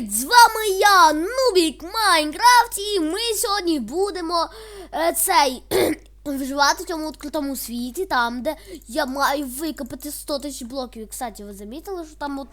Привіт! З вами я, Нубік Майнкрафт, і ми сьогодні будемо е, цей виживати в цьому відкритому світі, там, де я маю викопати 100 тисяч блоків. І, кстати, ви замітили, що там от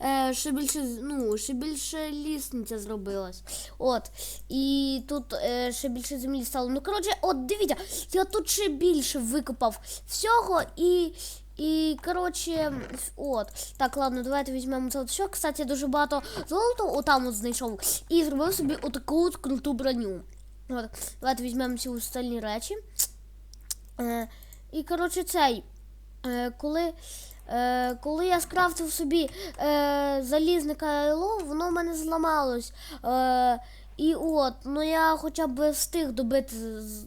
е, ще більше, ну, ще більше лісниця зробилась. От. І тут е, ще більше землі стало. Ну, коротше, от дивіться, я тут ще більше викопав всього і. І, коротше, от. Так, ладно, давайте візьмемо це все. Кстати, дуже багато золота отам от знайшов. І зробив собі отаку от круту броню. От. Давайте візьмемо всі остальні речі. Е, і, коротше, цей. Е, коли, е, коли я скрафтив собі е, залізне кайло, воно в мене зламалось. Е, і от, ну я хоча б встиг добити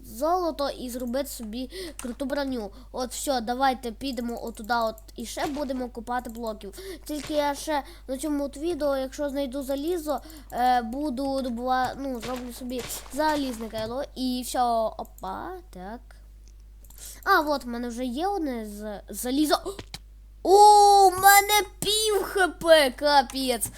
золото і зробити собі круту броню. От все, давайте підемо отуди от і ще будемо купати блоків. Тільки я ще на цьому от відео, якщо знайду залізо, е, буду добувати, ну, зроблю собі залізне кайло і все. Опа, так. А, от в мене вже є одне з залізо. О, у мене пів хп, капець.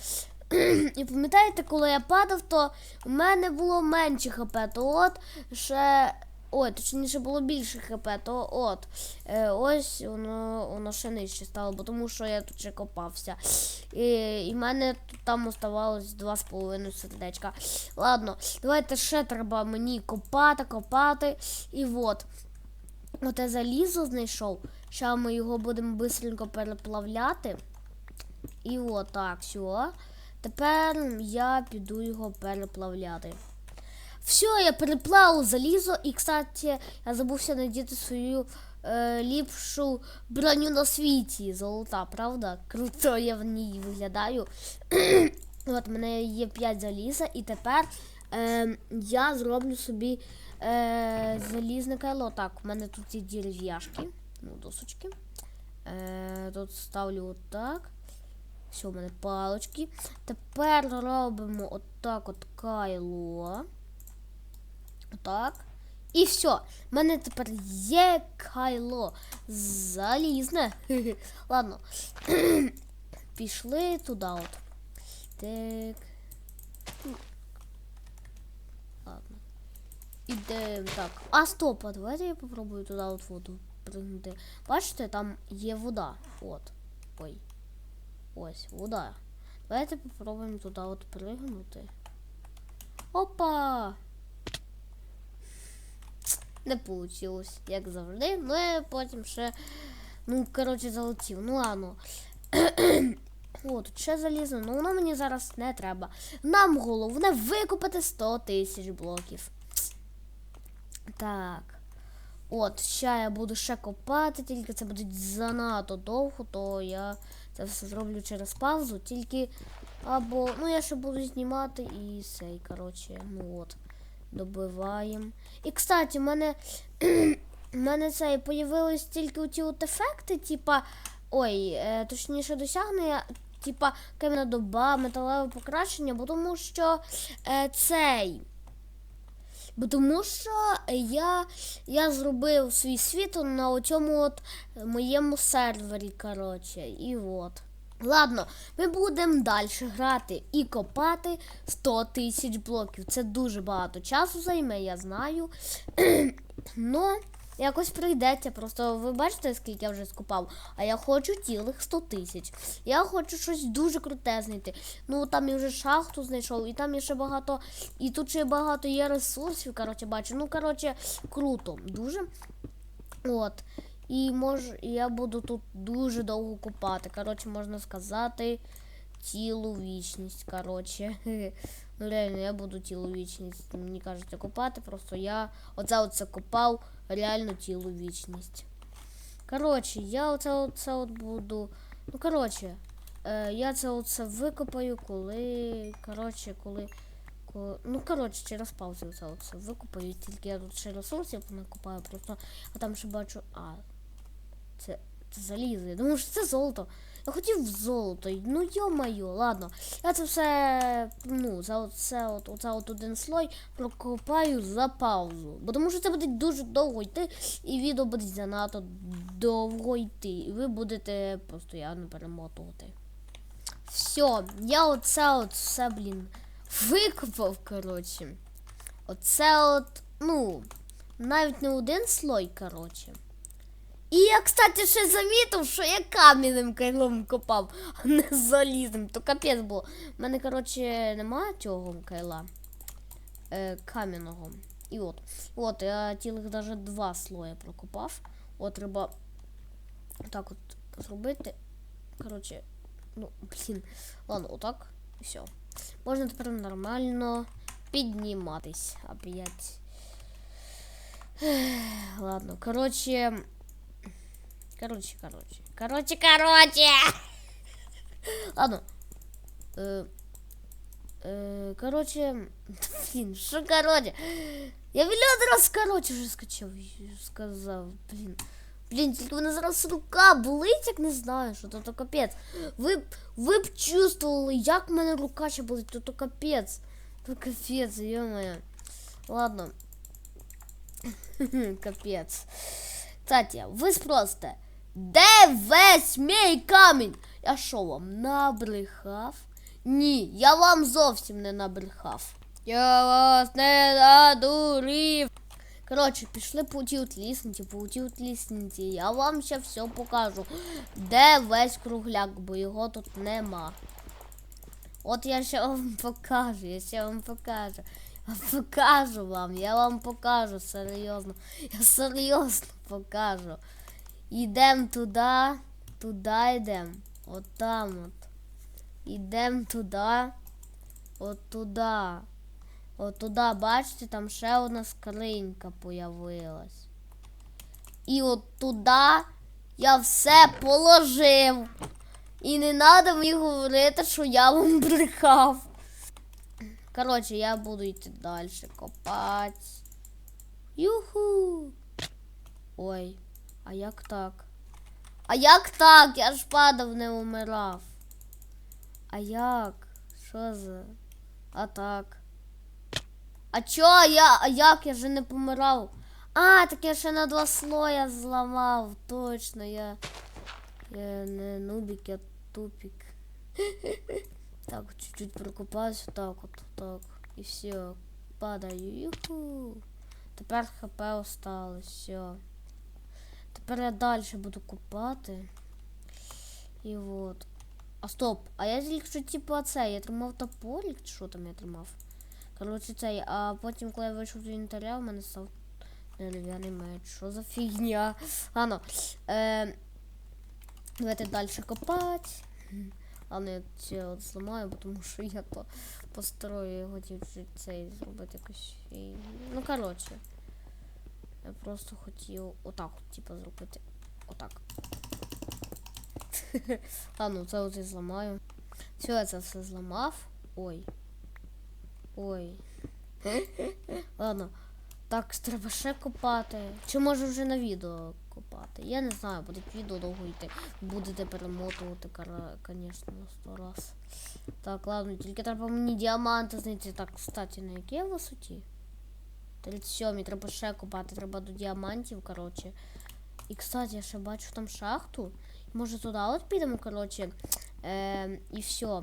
І пам'ятаєте, коли я падав, то у мене було менше хп, то от ще. Ой, точніше було більше хп, то от. Е, ось воно, воно ще нижче стало, бо тому що я тут ще копався. І, і в мене тут там оставалось 2,5 сердечка. Ладно, давайте ще треба мені копати, копати. І от. Оте залізо знайшов. Зараз ми його будемо швидко переплавляти. І от так, все. Тепер я піду його переплавляти. Все, я переплавив залізо, і, кстати, я забувся надіти свою е, ліпшу броню на світі. Золота, правда? Круто я в ній виглядаю. От, в мене є 5 заліза, і тепер е, я зроблю собі е, залізне кайло. Так, у мене тут є дерев'яшки, ну, досочки. Е, тут ставлю отак. Все, у мене палочки. Тепер робимо отак от кайло. Отак. І все. У мене тепер є кайло. Залізне. Ладно. Пішли туди от. Так. Ладно. Ідемо так. А стоп, а давайте я попробую туди от воду пригнути. Бачите, там є вода. От. Ой. Ось, вода. Давайте попробуємо туди от пригнути. Опа! Не вийшло, як завжди. Ну я потім ще. Ну, коротше, залетів. Ну ладно. О, тут ще залізо, ну воно мені зараз не треба. Нам головне викупити 100 тисяч блоків. Так. От, ще я буду ще копати, тільки це буде занадто довго, то я це все зроблю через паузу, тільки або. Ну, я ще буду знімати і сей, коротше, ну от. Добиваємо. І, кстати, в мене. У мене це появились тільки оті от ефекти, типа. Ой, е, точніше досягнення, типа кам'яна доба, металеве покращення, бо тому що е, цей. Бо тому що я, я зробив свій світ на цьому от моєму сервері, коротше, і от. Ладно, ми будемо далі грати і копати 100 тисяч блоків. Це дуже багато часу займе, я знаю. Ну, якось прийдеться. Просто ви бачите, скільки я вже скопав. А я хочу цілих 100 тисяч. Я хочу щось дуже круте знайти. Ну там я вже шахту знайшов, і там є ще багато. І тут ще багато є ресурсів, коротше, бачу. Ну, коротше, круто. Дуже. От. І мож, я буду тут дуже довго купати. Коротше, можна сказати, цілу вічність. Коротше. Ну реально, я буду цілу вічність. Мені кажеться, купати. Просто я оце оце копав реально цілу вічність. Коротше, я оце оце от буду. Ну, коротше, е, я це оце викопаю, коли. Коротше, коли. коли ну, коротше, через паузу це оце викопаю. Тільки я тут ще ресурсів накопаю, просто а там ще бачу. А, це, це залізо. Я думаю, що це золото. Я хотів золото. Ну йо-моє, ладно. Я це все, ну, за оце от, оце от один слой прокопаю за паузу. Бо тому що це буде дуже довго йти, і відео буде занадто довго йти. І ви будете постійно перемотувати. Все, я оце от все, блін, викопав, коротше. Оце от, ну, навіть не один слой, коротше. І я, кстати, ще замітив, що я кам'яним кайлом копав, а не залізним. То капець було. У мене, коротше, немає цього кайла. Е, кам'яного. І от. От, я цілих даже два слоя прокопав. От треба так от зробити. Коротше, ну, блін. Ладно, отак. І все. Можна тепер нормально підніматись. Опять. Ладно, коротше. Короче, короче. Короче, короче. Ладно. Э, э, короче. Блін, що короче? Я мільйон раз короче вже скачав, сказав. Блін. Блін, тільки мене зараз рука болить, як не знаю, що то, то капець. Ви, б- ви б чувствували, як в мене рука ще болить, то, то капець. То капець, ё-моё. Ладно. Капець. Кстати, ви спросите, Де весь мій камінь? Я що вам набрехав? Ні, я вам зовсім не набрехав. Я вас не надурив. Коротше, пішли по тій лісниці, по тій лісниці. Я вам ще все покажу. Де весь кругляк, бо його тут нема. От я ще вам покажу, я ще вам покажу. Я покажу вам, я вам покажу, серйозно. Я серйозно покажу. Ідем туди, туди йдем. От там от. Ідем туди. От туди. От туди, бачите, там ще одна скринька появилась. І от туди я все положив. І не треба мені говорити, що я вам брехав. Коротше, я буду йти далі копати. Юху. Ой, а як так? А як так? Я ж падав, не умирав. А як? Що за? А так. А чо я? А як? Я же не помирав. А, так я ще на два слоя зламав. Точно, я. Я не нубик, я тупик. Так, чуть-чуть прокопаюсь, так от, так. І все. Падаю. Юху. Тепер хп осталось, все. Тепер далі буду копати. І от. А стоп, а я тільки що типу це, я тримав топорик, чи що там я тримав? Коротше, цей, а потім, коли я вийшов з інвентаря, в мене став дерев'яний меч. Що за фігня? Ладно. Е, давайте далі копати. Ладно, я це от зламаю, тому що я то построю, хотів цей зробити фігню. Ну, коротше. Я просто хотів отак от, типу, зробити. Отак. Ладно, це от я зламаю. Все, я це все зламав. Ой. Ой. Ладно. Так, треба ще копати. Чи може вже на відео копати? Я не знаю, буде відео довго йти. Будете перемотувати, звісно, сто раз. Так, ладно, тільки треба мені діаманти знайти. Так, кстати, на якій висоті? 37, треба ще копати, треба до діамантів, коротше. І, кстати, я ще бачу там шахту. Може туди от підемо, коротше. Е, і все.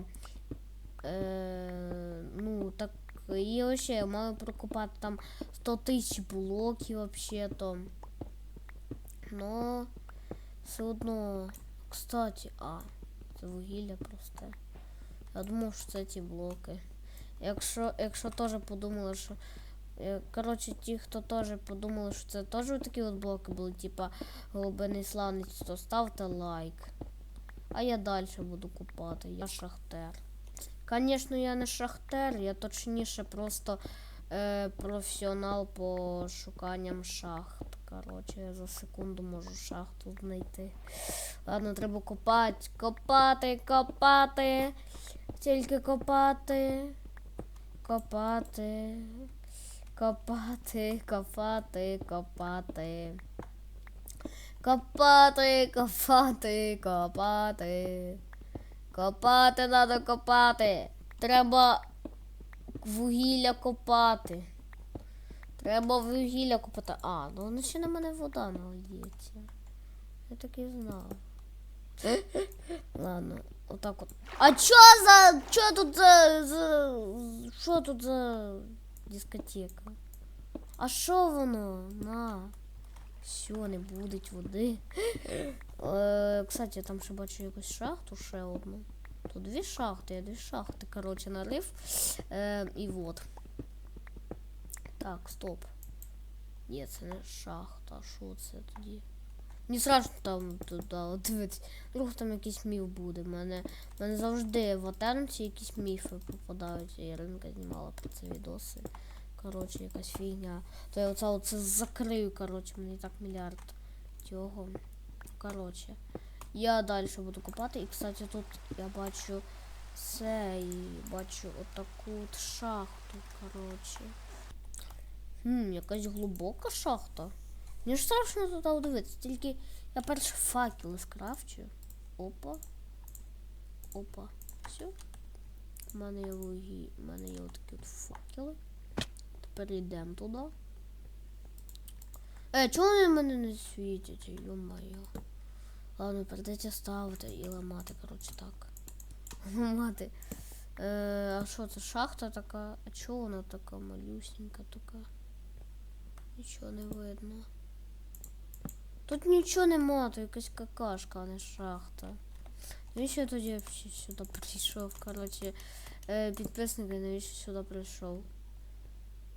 Е, ну, так, і ще я маю прокопати там 100 тисяч блоків вообще-то. Но все одно. Кстати, а, це вугілля просто. Я думав, що це ті блоки. Якщо, якщо теж подумали, що. Е, Коротше, ті, хто теж подумали, що це теж такі от блоки були, типа голубиний сланець, то ставте лайк. А я далі буду купати. Я шахтер. Звісно, я не шахтер, я точніше просто е, професіонал по шуканням шахт. Коротше, я за секунду можу шахту знайти. Ладно, треба копати, копати, копати. Тільки копати. Копати. Копати, копати, копати. Копати, копати, копати. Копати треба копати. Треба вугілля копати. Треба вугілля копати. А, ну воно ще на мене вода налється. Я так і знав. Ладно. Отак от. А чо за. Чо тут за. за що тут за дискотека? А що воно? На. Все, не буде води. Е, кстати, я там ще бачу якусь шахту, ще одну. Тут дві шахти, я дві шахти, коротше, нарив. Е, і вот. Так, стоп. Ні, це не шахта. Що це тоді? Не страшно там туди от дивитись. Вдруг там якийсь міф буде. Мене, мене завжди в Атернці якісь міфи попадають. Я Іринка знімала про це відоси. Коротше, якась фігня. То я оце, оце закрию, коротше, мені так мільярд цього. Коротше. Я далі буду копати. І, кстати, тут я бачу це і бачу отаку от шахту, коротше. Хм, якась глибока шахта. Мені ж страшно туди дивитися, тільки я перше факели скрафчу. Опа. Опа. Все. У мене є луги, у мене є отакі от факели. Тепер йдемо туди. Е, чого вони мене не світять? Йо-моє. Ладно, придеться ставити і ламати, коротше, так. Ламати. Е, а що це шахта така? А чого вона така малюсенька така? Нічого не видно. Тут нічого нема, то якась какашка, а не шахта. Навіщо я тоді сюди прийшов? Коротше, е, підписники, навіщо сюди прийшов?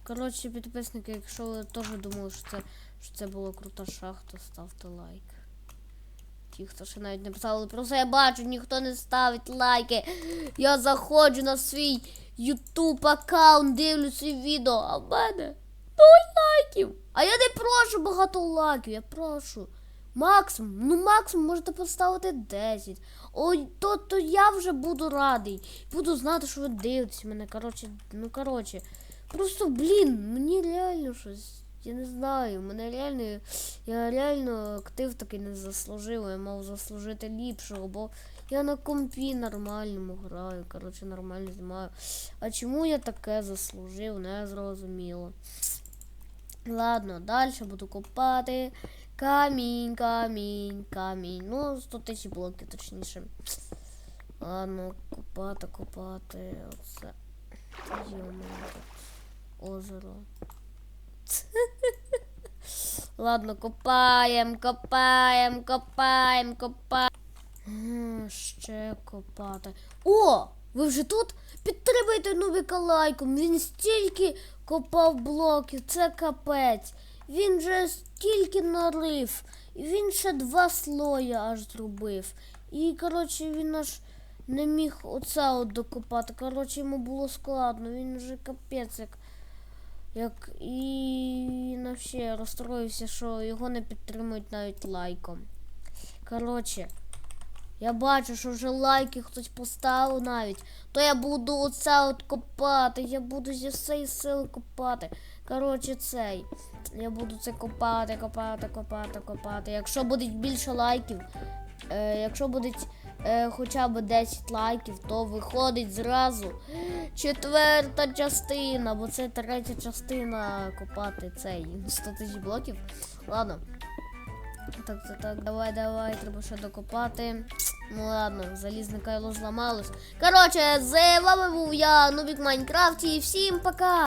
Коротше, підписники, якщо ви теж думали, що це, що це була крута шахта, ставте лайк. Ті, хто ще навіть не писали про це, я бачу, ніхто не ставить лайки. Я заходжу на свій YouTube аккаунт, дивлюся відео, а в мене нуль лайків. А я не прошу багато лайків, я прошу. Максимум, ну максимум можете поставити 10. Ой, то, то я вже буду радий. Буду знати, що ви дивитесь мене. Коротше, ну коротше. Просто, блін, мені реально щось. Я не знаю, мене реально. Я реально актив такий не заслужив. Я мав заслужити ліпшого, бо я на компі нормальному граю. Коротше, нормально знімаю. А чому я таке заслужив, не зрозуміло. Ладно, далі буду копати. Камінь, камінь, камінь. Ну, 100 тисяч блоків, точніше. Ладно, копати, копати. Оце. Озеро. Ладно, копаємо, копаємо, копаємо, копаємо. Ще копати. О! Ви вже тут? Підтримайте Нубіка лайком. Він стільки копав блоків, це капець. Він вже стільки нарив. І він ще два слої аж зробив. І, коротше, він аж не міг оце от докопати. Коротше, йому було складно. Він вже капець як. Як і на ще розстроївся, що його не підтримують навіть лайком. Коротше, я бачу, що вже лайки хтось поставив навіть. То я буду оце от копати. Я буду зі всієї сили копати. Коротше, цей. Я буду це копати, копати, копати, копати. Якщо буде більше лайків, е, якщо буде е, хоча б 10 лайків, то виходить зразу четверта частина, бо це третя частина копати цей 100 тисяч блоків. Ладно. Так, так, так, давай, давай, треба ще докопати. Ну ладно, залізне кайло зламалось. Короче, з вами був я, Нубік Майнкрафт, і всім пока!